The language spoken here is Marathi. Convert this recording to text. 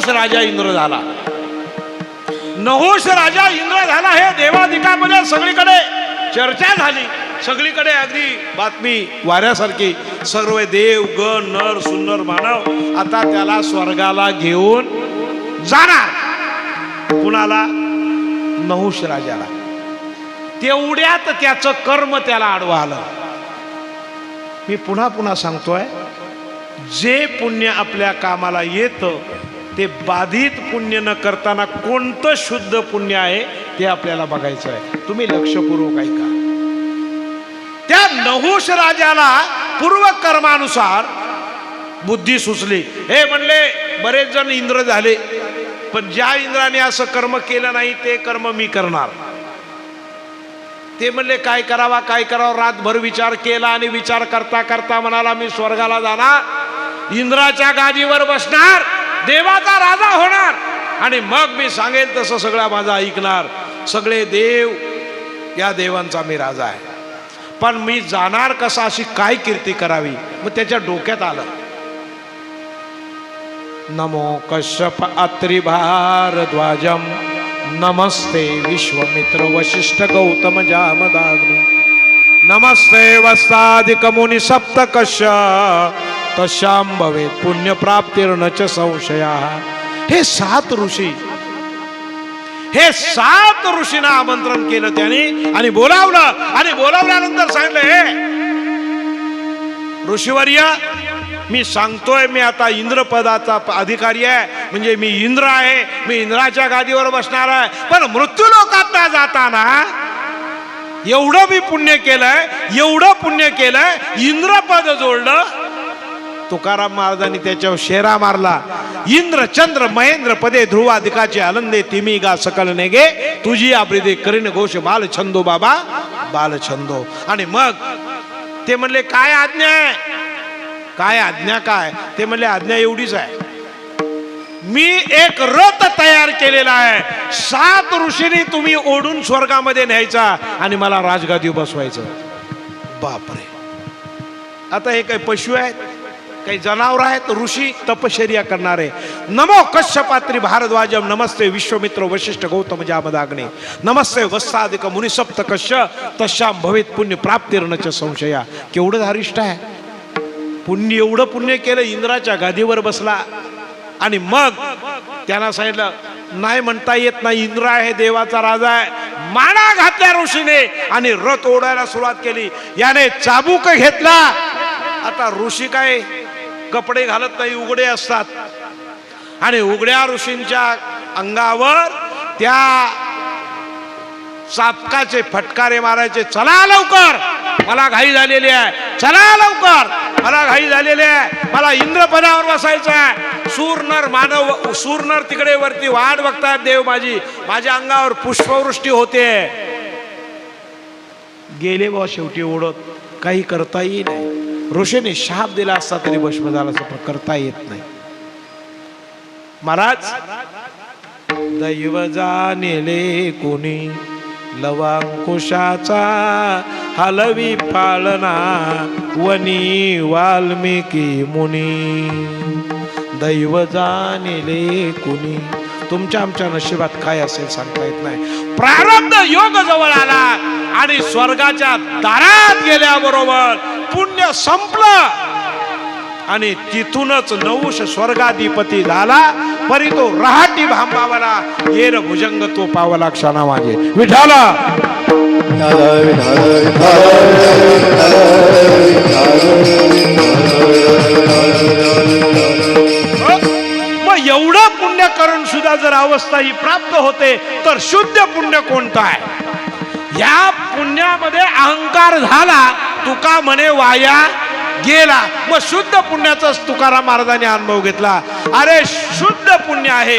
नहुष राजा इंद्र झाला. नहुष राजा इंद्र झाला हे देवाधिकामध्ये सगळीकडे चर्चा झाली. सगळीकडे अगदी बातमी वाऱ्यासारखी. सर्व देव गण नर सुंदर मानव आता त्याला स्वर्गाला घेऊन जाणार. कुणाला? नहुष राजाला. तेवढ्यात त्याचं कर्म त्याला आडवं आलं मी पुन्हा पुन्हा सांगतोय जे पुण्य आपल्या कामाला येतं ते बाधित पुण्य न करताना कोणतं शुद्ध पुण्य आहे ते आपल्याला बघायचं आहे. तुम्ही लक्षपूर्वक ऐका. त्या नहुष राजाला पूर्व कर्मानुसार बुद्धी सुचली. हे म्हणले बरेच जण इंद्र झाले पण ज्या इंद्राने असं कर्म केलं नाही ते कर्म मी करणार. ते म्हणले काय करावा काय करावं? रातभर विचार केला आणि विचार करता करता म्हणाला मी स्वर्गाला जाणार. इंद्राच्या गादीवर बसणार. देवाचा राजा होणार. आणि मग मी सांगेल तसं सगळा माझा ऐकणार. सगळे देव या देवांचा मी राजा आहे. पण मी जाणार कसा अशी काय कीर्ती करावी? मग त्याच्या डोक्यात आलं. नमो कश्यप अत्रि भारद्वाजम नमस्ते विश्वमित्र वशिष्ठ गौतम जामदाग्नि. नमस्ते वस्तादिक मुनि सप्त तशाम भवे पुण्य च संशया। हे सात ऋषी हे सात ऋषींना आमंत्रण केलं त्याने आणि बोलावलं आणि बोलावल्यानंतर सांगितलं हे ऋषीवर्य मी सांगतोय मी आता इंद्रपदाचा अधिकारी आहे म्हणजे मी इंद्र आहे मी इंद्राच्या गादीवर बसणार आहे पण मृत्यू लोकात जाताना एवढं मी पुण्य केलंय एवढं पुण्य केलंय इंद्रपद जोडलं तुकाराम महाराजांनी त्याच्यावर शेरा मारला. इंद्र चंद्र महेंद्र पदे ध्रुवाधिकाचे आनंदे तिमी गा सकल नेगे तुझी आब्रिदे करीन घोष बाल छंदो बाबा बाल छंदो. आणि मग ते म्हणले काय आज्ञा आहे? काय आज्ञा काय? ते म्हणले आज्ञा एवढीच आहे. मी एक रथ तयार केलेला आहे. सात ऋषीने तुम्ही ओढून स्वर्गामध्ये न्यायचा आणि मला राजगादी बसवायचं. बापरे. आता हे काही पशु आहेत? काही जनावर आहेत ऋषी तपश्चर्या करणारे. नमो कश्यपात्री भारद्वाजम नमस्ते विश्वमित्र वशिष्ठ गौतम जामदाग्ने. नमस्ते वस्तादिक मुनिसप्त कश्य तश्याम भवित पुण्य प्राप्तीर्णच संशया. केवढं धारिष्ट आहे? पुण्य एवढं पुण्य केलं इंद्राच्या गादीवर बसला. आणि मग त्यांना सांगितलं नाही म्हणता येत नाही इंद्र आहे देवाचा राजा आहे. माना घातल्या ऋषीने आणि रथ ओढायला सुरुवात केली. याने चाबूक घेतला. आता ऋषी काय? कपडे घालत नाही उघडे असतात. आणि उघड्या ऋषींच्या अंगावर त्या चापकाचे फटकारे मारायचे चला लवकर मला घाई झालेली आहे चला लवकर मला घाई झालेली आहे मला इंद्रपदावर बसायचं आहे. सूरनर मानव सूरनर तिकडे वरती वाट बघतात देव माझी माझ्या अंगावर पुष्पवृष्टी होते. गेले बा शेवटी ओढत काही करताही नाही. ऋषीने शाप दिला असता तरी भस्म झाला असं करता येत नाही. महाराज दैव जाणेले कोणी लवांकुशाचा हलवी पालना वनी वाल्मिकी मुनी. दैव जाणेले कुणी तुमच्या आमच्या नशिबात काय असेल सांगता येत नाही. प्रारब्ध योग जवळ आला आणि स्वर्गाच्या दारात गेल्याबरोबर पुण्य संपलं. आणि तिथूनच नऊश स्वर्गाधिपती झाला. परी तो रहाटी भांबावला. येर भुजंग तो पावला क्षणा माझे विठाला मग एवढं पुण्य करून सुद्धा जर अवस्था ही प्राप्त होते तर शुद्ध पुण्य कोणतं आहे? या पुण्यामध्ये अहंकार झाला. तुका म्हणे वाया गेला. मग शुद्ध पुण्याचाच तुकाराम महाराजांनी अनुभव घेतला. अरे शुद्ध पुण्य आहे.